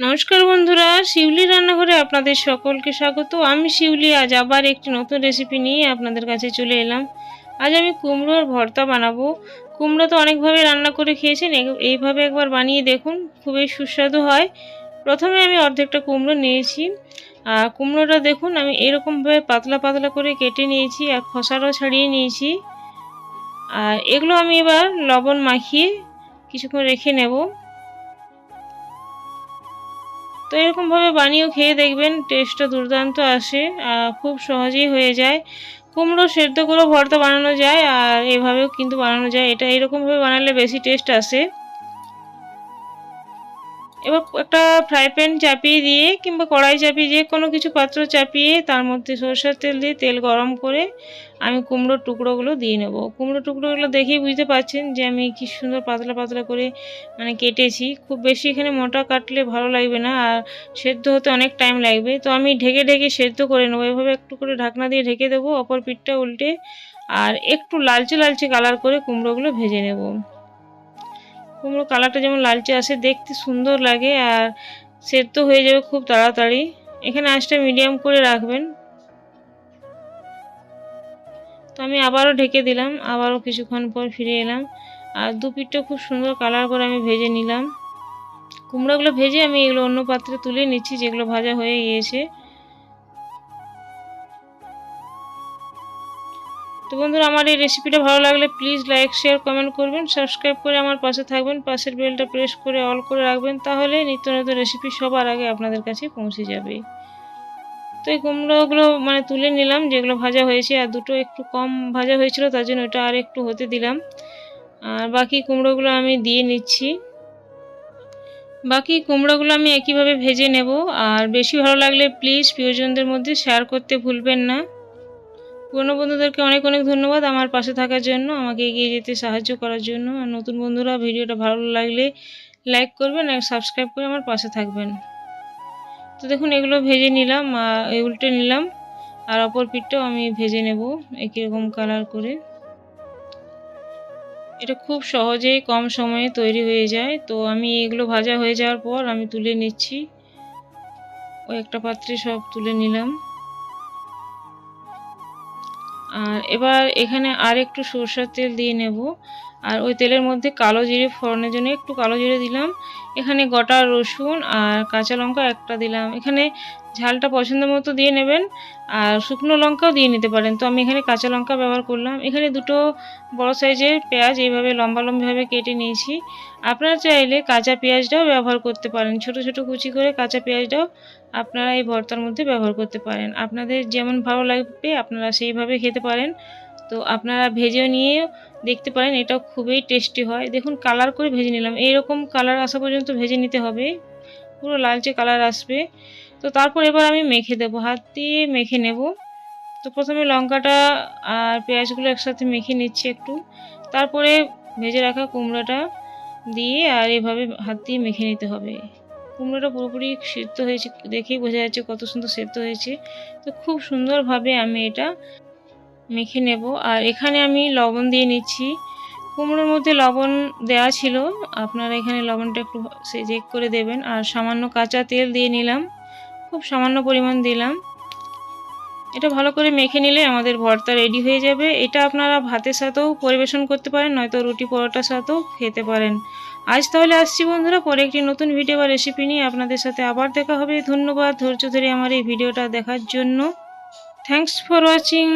নমস্কার বন্ধুরা, শিউলি রান্নাঘরে আপনাদের সকলকে স্বাগত। আমি শিউলি, আজ আবার একটি নতুন রেসিপি নিয়ে আপনাদের কাছে চলে এলাম। আজ আমি কুমড়োর ভর্তা বানাবো। কুমড়ো তো অনেকভাবে রান্না করে খেয়েছেন এই- এইভাবে একবার বানিয়ে দেখুন, খুবই সুস্বাদু হয়। প্রথমে আমি অর্ধেকটা কুমড়ো নিয়েছি। আর কুমড়োটা দেখুন, আমি এরকমভাবে পাতলা পাতলা করে কেটে নিয়েছি, আর খোসাটাও ছাড়িয়ে নিয়েছি। আর এগুলো আমি এবার লবণ মাখিয়ে কিছুক্ষণ রেখে নেব। তো এরকমভাবে বানিয়েও খেয়ে দেখবেন টেস্টটা দুর্দান্ত আসে খুব সহজেই হয়ে যায়। কুমড়ো সেদ্ধ করেও ভর্তা বানানো যায়, আর এভাবেও কিন্তু বানানো যায়। এটা এরকমভাবে বানালে বেশি টেস্ট আসে। এবার একটা ফ্রাই প্যান চাপিয়ে দিয়ে কিংবা কড়াই চাপিয়ে যে কোনো কিছু পাত্র চাপিয়ে তার মধ্যে সরষের তেল দিয়ে তেল গরম করে আমি কুমড়োর টুকরোগুলো দিয়ে নেব। কুমড়ো টুকরোগুলো দেখেই বুঝতে পারছেন যে আমি কি সুন্দর পাতলা পাতলা করে মানে কেটেছি। খুব বেশি এখানে মোটা কাটলে ভালো লাগবে না আর সেদ্ধ হতে অনেক টাইম লাগবে। তো আমি ঢেকে ঢেকে সেদ্ধ করে নেব। এভাবে একটু করে ঢাকনা দিয়ে ঢেকে দেবো, অপর পিঠটা উল্টে আর একটু লালচে লালচে কালার করে কুমড়োগুলো ভেজে নেব। কুমড়ো কালারটা যেমন লালচে আসে, দেখতে সুন্দর লাগে আর সেদ্ধ হয়ে যাবে খুব তাড়াতাড়ি। এখানে আঁচটা মিডিয়াম করে রাখবেন। তো আমি আবারও ঢেকে দিলাম, আবারও কিছুক্ষণ পর ফিরে এলাম। আর দু পিঠটা খুব সুন্দর কালার করে আমি ভেজে নিলাম। কুমড়োগুলো ভেজে আমি এগুলো অন্য পাত্রে তুলে নিচ্ছি, যেগুলো ভাজা হয়ে গিয়েছে। তো বন্ধুরা, আমার এই রেসিপিটা ভালো লাগলে প্লিজ লাইক শেয়ার কমেন্ট করবেন সাবস্ক্রাইব করে আমার পাশে থাকবেন, পাশের বেলটা প্রেস করে অল করে রাখবেন, তাহলে নিত্য নতুন রেসিপি সবার আগে আপনাদের কাছে পৌঁছে যাবে। তো এই কুমড়োগুলো মানে তুলে নিলাম, যেগুলো ভাজা হয়েছে, আর দুটো একটু কম ভাজা হয়েছিল, তার জন্য ওটা আর একটু হতে দিলাম। আর বাকি কুমড়োগুলো আমি দিয়ে নিচ্ছি। বাকি কুমড়োগুলো আমি একইভাবে ভেজে নেব, আর বেশি ভালো লাগলে প্লিজ প্রিয়জনদের মধ্যে শেয়ার করতে ভুলবেন না। পুরনো বন্ধুদেরকে অনেক অনেক ধন্যবাদ আমার পাশে থাকার জন্য, আমাকে এগিয়ে যেতে সাহায্য করার জন্য। আর নতুন বন্ধুরা, ভিডিওটা ভালো লাগলে লাইক করবেন আর সাবস্ক্রাইব করে আমার পাশে থাকবেন। তো দেখুন, এগুলো ভেজে নিলাম উল্টে নিলাম, আর অপর পিঠটাও আমি ভেজে নেব একই রকম কালার করে। এটা খুব সহজেই কম সময়ে তৈরি হয়ে যায়। তো আমি এগুলো ভাজা হয়ে যাওয়ার পর আমি তুলে নিচ্ছি। ওই একটা পাত্রে সব তুলে নিলাম। আর এবার এখানে আর একটু সরষের তেল দিয়ে নেব। আর ওই তেলের মধ্যে কালো জিরে ফোড়নের জন্য একটু কালো জিরে দিলাম। এখানে গোটা রসুন আর কাঁচা লঙ্কা একটা দিলাম। এখানে ঝালটা পছন্দ মতো দিয়ে নেবেন আর শুকনো লঙ্কাও দিয়ে নিতে পারেন। তো আমি এখানে কাঁচা লঙ্কা ব্যবহার করলাম। এখানে দুটো বড় সাইজের পেঁয়াজ এইভাবে লম্বা লম্বিভাবে কেটে নিয়েছি। আপনারা চাইলে কাঁচা পেঁয়াজটাও ব্যবহার করতে পারেন। ছোট ছোট কুচি করে কাঁচা পেঁয়াজটাও আপনারা এই ভর্তার মধ্যে ব্যবহার করতে পারেন। আপনাদের যেমন ভালো লাগবে আপনারা সেইভাবে খেতে পারেন। তো আপনারা ভেজেও নিয়ে দেখতে পারেন এটা খুবই টেস্টি হয়। দেখুন, কালার করে ভেজে নিলাম। এইরকম কালার আসা পর্যন্ত ভেজে নিতে হবে। পুরো লালচে কালার আসবে। তো তারপর এবার আমি মেখে দেবো, হাত দিয়ে মেখে নেব। তো প্রথমে লঙ্কাটা আর পেঁয়াজগুলো একসাথে মেখে নিচ্ছি একটু। তারপরে ভেজে রাখা কুমড়োটা দিয়ে আর এভাবে হাত দিয়ে মেখে নিতে হবে। কুমড়োটা পুরোপুরি সিদ্ধ হয়েছে দেখেই বোঝা যাচ্ছে কত সুন্দর সেদ্ধ হয়েছে। তো খুব সুন্দরভাবে আমি এটা মেখে নেব। আর এখানে আমি লবণ দিয়ে নিচ্ছি। কুমড়োর মধ্যে লবণ দেওয়া ছিল, আপনারা এখানে লবণটা একটু সে চেক করে দেবেন। আর সামান্য কাঁচা তেল দিয়ে নিলাম। খুব সামান্য পরিমাণ দিলাম। এটা ভালো করে মেখে নিলে আমাদের ভর্তা রেডি হয়ে যাবে। এটা আপনারা ভাতের সাথেও পরিবেশন করতে পারেন, নয়তো রুটি পরোটার সাথেও খেতে পারেন। আজ তাহলে আসছি বন্ধুরা, পরে একটি নতুন ভিডিও বা রেসিপি নিয়ে আপনাদের সাথে আবার দেখা হবে। ধন্যবাদ, ধৈর্য ধরে আমার এই ভিডিওটা দেখার জন্য। Thanks for watching